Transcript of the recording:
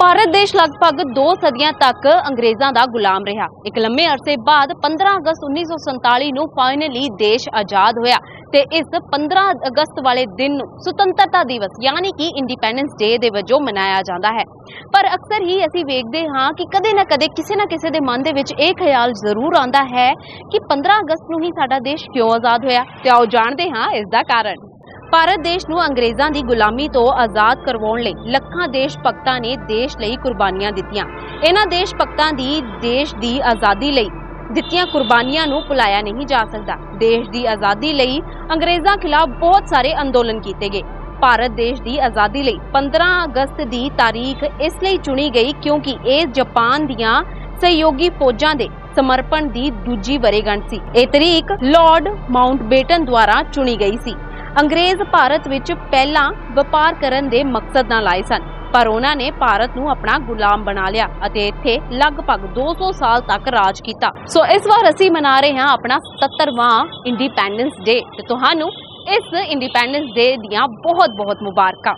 ਭਾਰਤ ਦੇਸ਼ ਲਗਭਗ 2 ਸਦੀਆਂ ਤੱਕ ਅੰਗਰੇਜ਼ਾਂ ਦਾ ਗੁਲਾਮ ਰਿਹਾ। ਇੱਕ ਲੰਮੇ ਅਰਸੇ ਬਾਅਦ 15 ਅਗਸਤ 1947 ਨੂੰ ਫਾਈਨਲੀ ਦੇਸ਼ ਆਜ਼ਾਦ ਹੋਇਆ ਤੇ ਇਸ 15 ਅਗਸਤ ਵਾਲੇ ਦਿਨ ਨੂੰ ਸੁਤੰਤਰਤਾ ਦਿਵਸ ਯਾਨੀ ਕਿ ਇੰਡੀਪੈਂਡੈਂਸ ਡੇ ਦੇ ਵਜੋਂ ਮਨਾਇਆ ਜਾਂਦਾ ਹੈ। ਪਰ ਅਕਸਰ ਹੀ ਅਸੀਂ ਵੇਖਦੇ ਹਾਂ ਕਿ ਕਦੇ ਨਾ ਕਦੇ ਕਿਸੇ ਨਾ ਕਿਸੇ ਦੇ ਮਨ ਦੇ ਵਿੱਚ ਇਹ ਖਿਆਲ ਜ਼ਰੂਰ ਆਉਂਦਾ ਹੈ ਕਿ 15 ਅਗਸਤ ਨੂੰ ਹੀ ਸਾਡਾ ਦੇਸ਼ ਕਿਉਂ ਆਜ਼ਾਦ ਹੋਇਆ। ਤੇ ਆਓ ਜਾਣਦੇ ਹਾਂ ਇਸ ਦਾ ਕਾਰਨ। ਭਾਰਤ ਦੇਸ਼ ਨੂੰ ਅੰਗਰੇਜ਼ਾਂ ਦੀ ਗੁਲਾਮੀ ਤੋਂ ਆਜ਼ਾਦ ਕਰਵਾਉਣ ਲਈ ਲੱਖਾਂ ਦੇਸ਼ ਭਗਤਾਂ ਨੇ ਦੇਸ਼ ਲਈ ਕੁਰਬਾਨੀਆਂ ਦਿੱਤੀਆਂ। ਇਹਨਾਂ ਦੇਸ਼ ਭਗਤਾਂ ਦੀ ਦੇਸ਼ ਦੀ ਆਜ਼ਾਦੀ ਲਈ ਦਿੱਤੀਆਂ ਕੁਰਬਾਨੀਆਂ ਨੂੰ ਭੁਲਾਇਆ ਨਹੀਂ ਜਾ ਸਕਦਾ। ਦੇਸ਼ ਦੀ ਆਜ਼ਾਦੀ ਲਈ ਅੰਗਰੇਜ਼ਾਂ ਖਿਲਾਫ ਬਹੁਤ ਸਾਰੇ ਅੰਦੋਲਨ ਕੀਤੇ ਗਏ। ਭਾਰਤ ਦੇਸ਼ ਦੀ ਆਜ਼ਾਦੀ ਲਈ 15 ਅਗਸਤ ਦੀ ਤਾਰੀਖ ਇਸ ਲਈ ਚੁਣੀ ਗਈ ਕਿਉਂਕਿ ਇਹ ਜਾਪਾਨ ਦੀਆਂ ਸਹਿਯੋਗੀ ਫੌਜਾਂ ਦੇ ਸਮਰਪਣ ਦੀ ਦੂਜੀ ਵਰੇਗੰਢ ਸੀ। ਇਹ ਤਰੀਕ ਲਾਰਡ ਮਾਊਂਟਬੇਟਨ ਦੁਆਰਾ ਚੁਣੀ ਗਈ ਸੀ। ਅੰਗਰੇਜ਼ ਭਾਰਤ ਵਿੱਚ ਪਹਿਲਾਂ ਵਪਾਰ ਕਰਨ ਦੇ ਮਕਸਦ ਨਾਲ ਆਏ ਸਨ, ਪਰ ਉਹਨਾਂ ਨੇ ਭਾਰਤ ਨੂੰ ਆਪਣਾ ਗੁਲਾਮ ਬਣਾ ਲਿਆ ਅਤੇ ਇੱਥੇ ਲਗਭਗ 200 ਸਾਲ ਤੱਕ ਰਾਜ ਕੀਤਾ। ਸੋ ਇਸ ਵਾਰ ਅਸੀਂ ਮਨਾ ਰਹੇ ਹਾਂ ਆਪਣਾ 77ਵਾਂ ਇੰਡੀਪੈਂਡੈਂਸ ਡੇ ਤੇ ਤੁਹਾਨੂੰ ਇਸ ਇੰਡੀਪੈਂਡੈਂਸ ਡੇ ਦੀਆਂ ਬਹੁਤ ਬਹੁਤ ਮੁਬਾਰਕਾਂ।